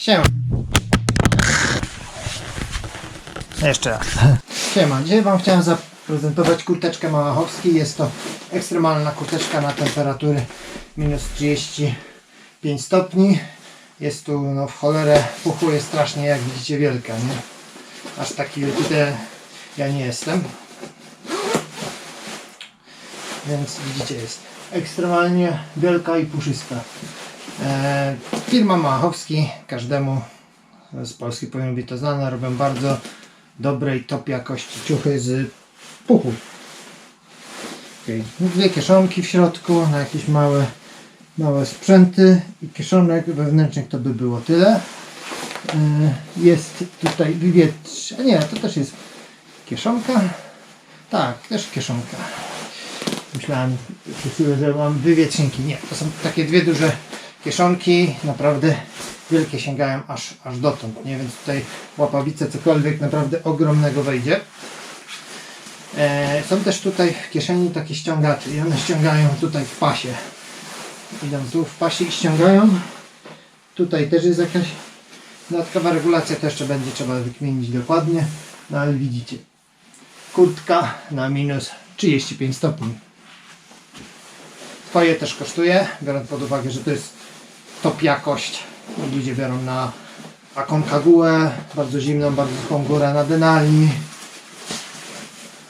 Siema. Jeszcze raz. Siema. Dzisiaj Wam chciałem zaprezentować kurteczkę Małachowski. Jest to ekstremalna kurteczka na temperatury minus 35 stopni. Jest tu no, w cholerę puchu jest strasznie jak widzicie wielka, nie? Aż taki tutaj ja nie jestem. Więc widzicie jest ekstremalnie wielka i puszysta. E, firma Małachowski, każdemu z Polski powinno być to znane, robią bardzo dobrej top jakości ciuchy z puchu. Okay. Dwie kieszonki w środku na jakieś małe, małe sprzęty i kieszonek wewnętrznych to by było tyle. E, jest tutaj a nie, to też jest kieszonka. Tak, też kieszonka. Myślałem że mam wywietrzniki. Nie, to są takie dwie duże kieszonki, naprawdę wielkie sięgają aż, aż dotąd, nie? Więc tutaj łapawice cokolwiek naprawdę ogromnego wejdzie. E, są też tutaj w kieszeni takie ściągacze i one ściągają tutaj w pasie. Idą tu w pasie i ściągają. Tutaj też jest jakaś dodatkowa regulacja, to jeszcze będzie trzeba wykmienić dokładnie. No ale widzicie, kurtka na minus 35 stopni. Twoje też kosztuje, biorąc pod uwagę, że to jest top jakość. Ludzie biorą na Aconcagua, bardzo zimną, bardzo suchą górę na Denali.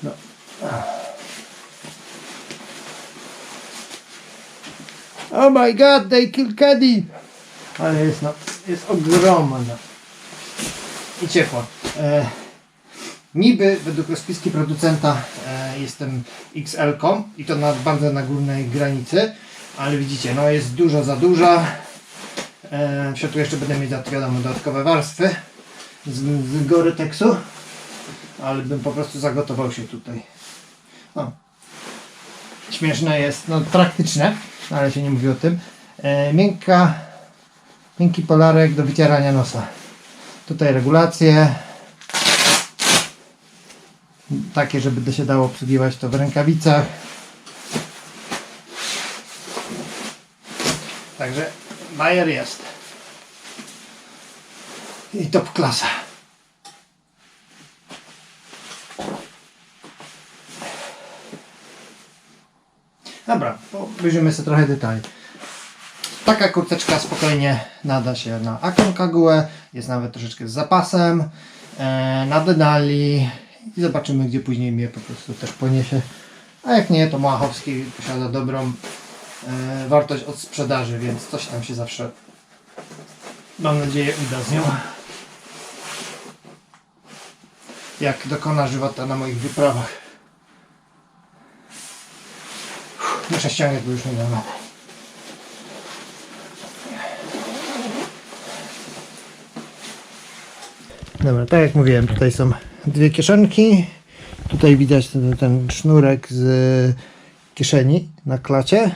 No. Oh my god, they kill Caddy! Ale jest, no, jest ogromna. I ciepła. E, Niby według rozpiski producenta e, jestem XL-ką i to na, bardzo na górnej granicy, ale widzicie, no jest dużo za duża. E, w środku jeszcze będę mieć wiadomo dodatkowe warstwy z, z Gore-Texu, ale bym po prostu zagotował się tutaj. O. Śmieszne jest, no praktyczne, ale się nie mówi o tym. E, miękka, miękki polarek do wycierania nosa. Tutaj regulacje, takie, żeby się dało obsługiwać to w rękawicach. Także Bayer jest. I top klasa. Dobra, obejrzymy sobie trochę detali. Taka kurteczka spokojnie nada się na Aconcagua, jest nawet troszeczkę z zapasem, e, na Denali, i zobaczymy, gdzie później mnie po prostu też poniesie. A jak nie, to Małachowski posiada dobrą e, wartość od sprzedaży, więc coś tam się zawsze, mam nadzieję, uda z nią. Jak dokona żywota na moich wyprawach. Muszę ściągać, bo już nie dam rady. Dobra, tak jak mówiłem, tutaj są dwie kieszonki. Tutaj widać ten, ten sznurek z kieszeni na klacie.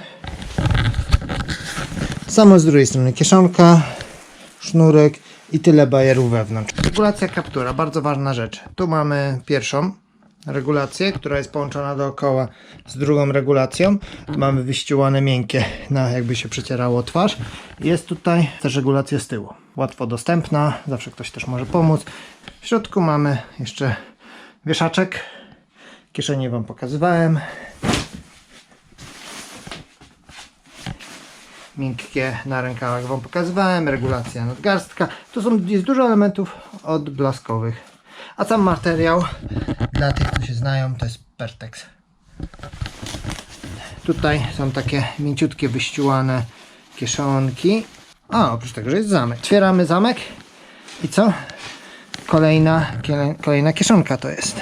Samo z drugiej strony kieszonka, sznurek i tyle bajerów wewnątrz. Regulacja kaptura, bardzo ważna rzecz. Tu mamy pierwszą regulację, która jest połączona dookoła z drugą regulacją. Tu mamy wyściułane miękkie, na jakby się przecierało twarz. Jest tutaj też regulacja z tyłu. Łatwo dostępna, zawsze ktoś też może pomóc. W środku mamy jeszcze wieszaczek. Kieszenie Wam pokazywałem. Miękkie na rękawach Wam pokazywałem. Regulacja nadgarstka. Tu są, jest dużo elementów odblaskowych. A sam materiał dla tych, co się znają, to jest Pertex. Tutaj są takie mięciutkie, wyściułane kieszonki. A, oprócz tego, że jest zamek. Otwieramy zamek i co? Kolejna, kolejna kieszonka to jest.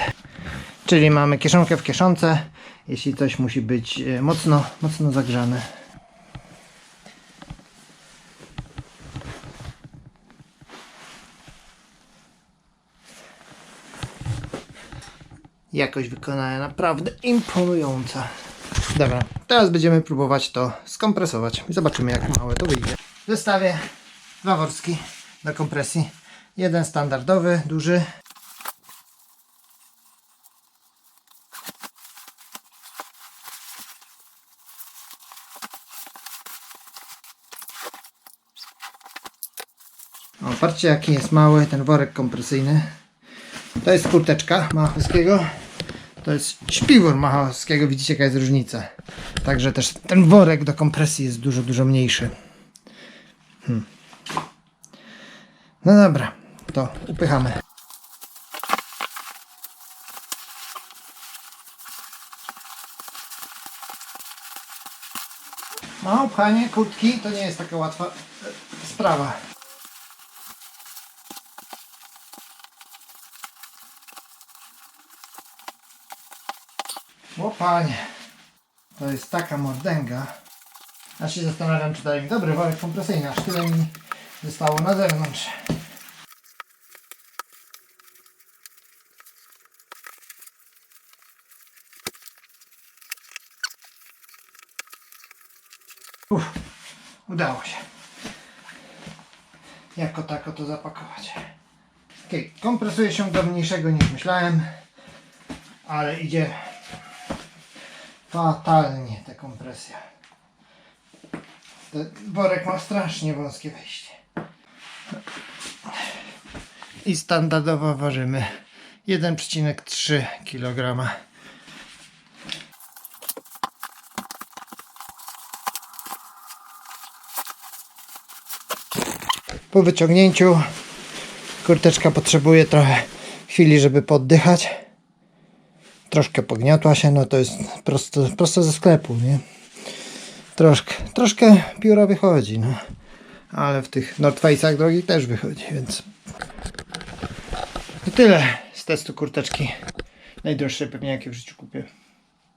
Czyli mamy kieszonkę w kieszonce, jeśli coś musi być e, mocno, mocno zagrzane. Jakość wykonania naprawdę imponująca. Dobra, teraz będziemy próbować to skompresować. Zobaczymy jak małe to wyjdzie. W zestawie dwa worski do kompresji. Jeden standardowy, duży. O, patrzcie jaki jest mały ten worek kompresyjny. To jest kurteczka Machowskiego. To jest śpiwór Machowskiego. Widzicie jaka jest różnica. Także też ten worek do kompresji jest dużo, dużo mniejszy. Hmm. No dobra, to upychamy. No, pchanie kurtki to nie jest taka łatwa e, sprawa. O panie, to jest taka mordęga. Aż się zastanawiam, czy mi dobry worek kompresyjny, aż tyle mi zostało na zewnątrz. Uff, udało się. Jako tako to zapakować. Ok, kompresuje się do mniejszego niż myślałem, ale idzie fatalnie ta kompresja. Ten worek ma strasznie wąskie wejście. I standardowo ważymy 1,3 kg. Po wyciągnięciu kurteczka potrzebuje trochę chwili, żeby poddychać. Troszkę pogniotła się, no to jest prosto, prosto ze sklepu, nie? Troszkę, troszkę pióra wychodzi, no. Ale w tych North Face'ach drogi też wychodzi, więc... To tyle z testu kurteczki. Najdroższe pewnie jakie w życiu kupię.